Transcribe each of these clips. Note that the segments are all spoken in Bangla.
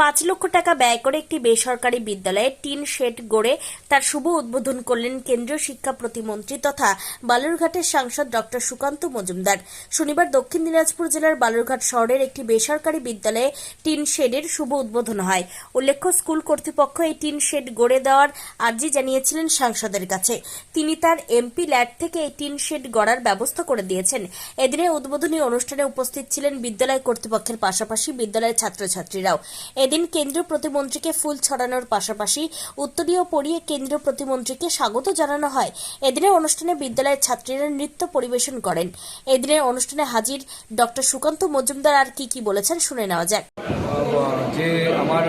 পাঁচ লক্ষ টাকা ব্যয় করে একটি বেসরকারি বিদ্যালয়ে টিন শেড গড়ে তার শুভ উদ্বোধন করলেন কেন্দ্রীয় শিক্ষা প্রতিমন্ত্রী তথা বালুরঘাটের সাংসদ ডক্টর সুকান্ত মজুমদার। শনিবার দক্ষিণ দিনাজপুর জেলার বালুরঘাট শহরের একটি বেসরকারি বিদ্যালয়ে টিন শেডের শুভ উদ্বোধন হয়। উল্লেখ্য, স্কুল কর্তৃপক্ষ এই টিন শেড গড়ে দেওয়ার আর্জি জানিয়েছিলেন সাংসদের কাছে। তিনি তার এমপি ল্যাড থেকে এই টিন শেড গড়ার ব্যবস্থা করে দিয়েছেন। এদিনে উদ্বোধনী অনুষ্ঠানে উপস্থিত ছিলেন বিদ্যালয় কর্তৃপক্ষের পাশাপাশি বিদ্যালয়ের ছাত্রছাত্রীরাও। এদিন কেন্দ্রীয় প্রতিমন্ত্রীকে ফুল ছড়ানোর পাশাপাশি উত্তরীয় পরিয়ে কেন্দ্রীয় প্রতিমন্ত্রীকে স্বাগত জানানো হয়। এদিনের অনুষ্ঠানে বিদ্যালয়ের ছাত্রীরা নৃত্য পরিবেশন করেন। এদিনের অনুষ্ঠানে হাজির ডক্টর সুকান্ত মজুমদার আর কি কি বলেছেন শুনে নেওয়া যাক। যে আমার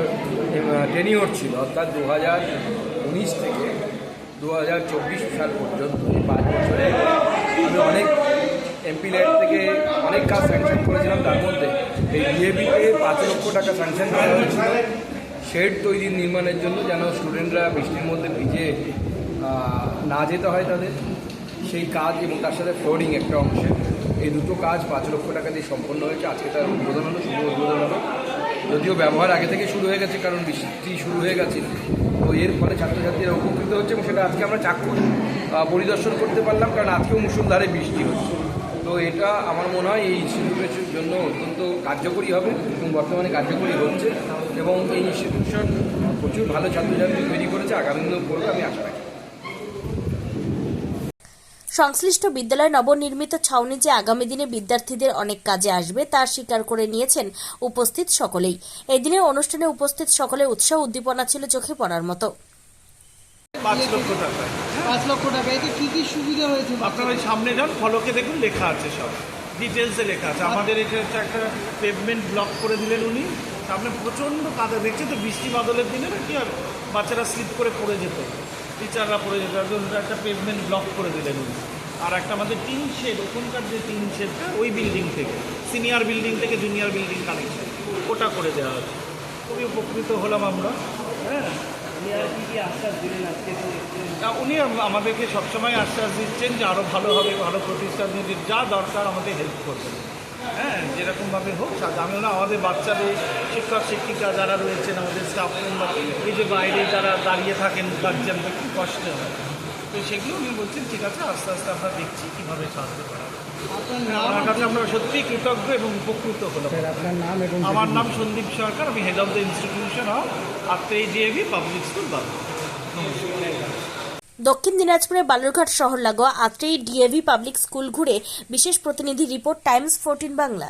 টেনিওর ছিল অর্থাৎ দু উনিশ থেকে দু হাজার চব্বিশ সাল পর্যন্ত পাঁচ বছরে আমি অনেক এমপি ল্যাড থেকে অনেক কাজ স্যাংশন করেছিলাম, তার মধ্যে এই ডিএবিতে পাঁচ লক্ষ টাকা স্যাংশন করা হয়েছিল। শেড তৈরি নির্মাণের জন্য যেন স্টুডেন্টরা বৃষ্টির মধ্যে ভিজে না যেতে হয় তাদের, সেই কাজ এবং তার সাথে ফ্লোরিং একটা অংশে। এই দুটো কাজ পাঁচ লক্ষ টাকা দিয়ে সম্পন্ন হয়েছে। আজকে তার উদ্বোধন হলো, শুভ উদ্বোধন হলো। যদিও ব্যবহার আগে থেকে শুরু হয়ে গেছে, কারণ বৃষ্টি শুরু হয়ে গেছে। তো এর ফলে ছাত্রছাত্রীরা উপকৃত হচ্ছে এবং সেটা আজকে আমরা চাক্ষুষ পরিদর্শন করতে পারলাম, কারণ আজকেও মুসুলধারে বৃষ্টি হচ্ছে। তো এটা আমার মনে হয় এই ইনস্টিটিউটের জন্য অত্যন্ত কার্যকরী হবে এবং বর্তমানে কার্যকরী হচ্ছে এবং এই ইনস্টিটিউশন প্রচুর ভালো ছাত্রছাত্রী তৈরি করেছে আগামী দিনেও করবে, আমি আশা রাখি। সংশ্লিষ্ট বিদ্যালয় নবনির্মিত ছাউনি যে আগামী দিনে বিদ্যার্থীদের অনেক কাজে আসবে, তা স্বীকার করে নিয়েছেন উপস্থিত সকলেই। এদিনে অনুষ্ঠানে উপস্থিত সকলের উৎসাহ উদ্দীপনা ছিল চোখে পড়ার মতো। পাঁচ লক্ষ টাকা। পাঁচ লক্ষ টাকা। এতে কি কি সুবিধা হয়েছে? আপনারা ওই সামনে যান ফলকে দেখুন লেখা আছে সব। ডিটেলসে লেখা আছে। আমাদের এটা হচ্ছে একটা পেভমেন্ট ব্লক করে দিলেন উনি। সামনে প্রচণ্ড কাদা। দেখছে তো বৃষ্টি বাদলের দিনে না কি আর বাচ্চারা স্লিপ করে পড়ে যেত। টিচাররা পড়ে যেত। একটা পেভমেন্ট ব্লক করে দিলেন উনি। আর একটা আমাদের টিন শেড ওখানকার যে টিন শেডটা ওই বিল্ডিং থেকে। সিনিয়র বিল্ডিং থেকে জুনিয়র বিল্ডিং কানেকশন ওটা করে দেওয়া হচ্ছে খুবই উপকৃত হলাম আমরা। হ্যাঁ উনি আমাদেরকে সবসময় আশ্বাস দিচ্ছেন যে আরও ভালো হবে, ভালো প্রতিষ্ঠান যা দরকার আমাদের হেল্প করবেন। হ্যাঁ যেরকমভাবে হোক আমি না আমাদের বাচ্চাদের শিক্ষক, শিক্ষিকা যারা রয়েছেন, আমাদের স্টাফ মেম্বার এই যে বাইরে যারা দাঁড়িয়ে থাকেন, গার্জিয়ানদের খুব কষ্ট হয়। তো সেগুলো উনি বলছেন, ঠিক আছে, আস্তে আস্তে আমরা দেখছি কীভাবে সাহায্য করা যায়। আপনার নাম? আমার কাছে আমরা সত্যিই কৃতজ্ঞ এবং উপকৃত হলাম নাম আমার নাম সন্দীপ সরকার আমি head of the institution of Atreyee DAV public school দক্ষিণ দিনাজপুরের বালুরঘাট শহর লাগোয়া আত্রেই ডিএভি পাবলিক স্কুল ঘুরে বিশেষ প্রতিনিধি রিপোর্ট টাইমস ফোরটিন বাংলা।